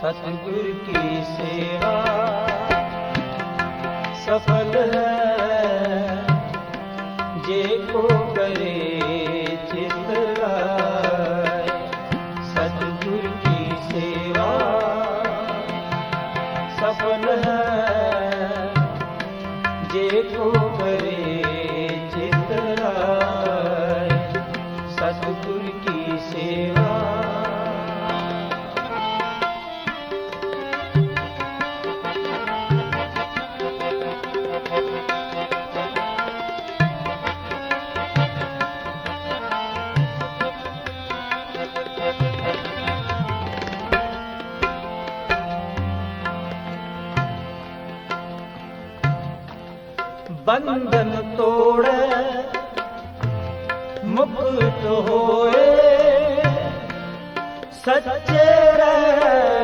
सतगुर की सेवा सफल है जे को करे चित लाए सतगुर की सेवा सफल है जे को करे ਬੰਧਨ ਤੋੜੈ ਮੁਕਤ ਹੋਏ ਸੱਚੇ ਰਹਿ